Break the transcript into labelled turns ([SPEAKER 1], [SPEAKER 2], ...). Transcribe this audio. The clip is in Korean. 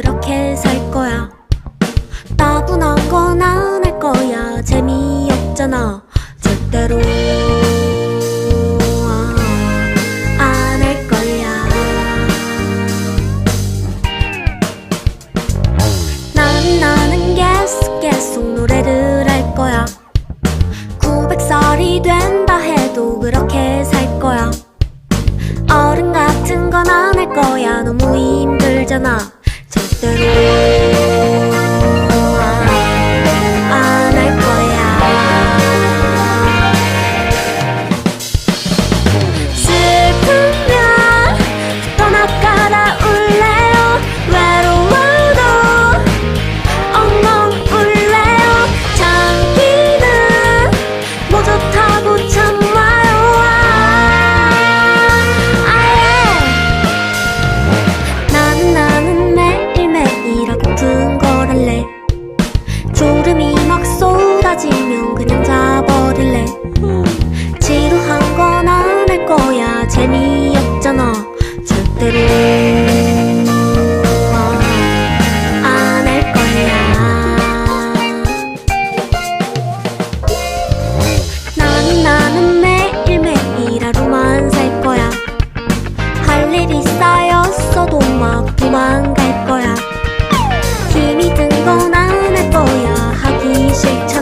[SPEAKER 1] 그렇게 살 거야. 따분한 건 안 할 거야. 재미없잖아. 절대로 안 할 거야. 나는 나는 계속 계속 노래를 할 거야. 900살이 된다 해도 그렇게 살 거야. 어른 같은 건 안 할 거야. 너무 힘들잖아. 절대로 어, 안할 거야. 나는 나는 매일매일 하루만 살 거야. 할 일이 쌓였어도 마구만 갈 거야. 힘이 든 건 안 할 거야. 하기 싫잖아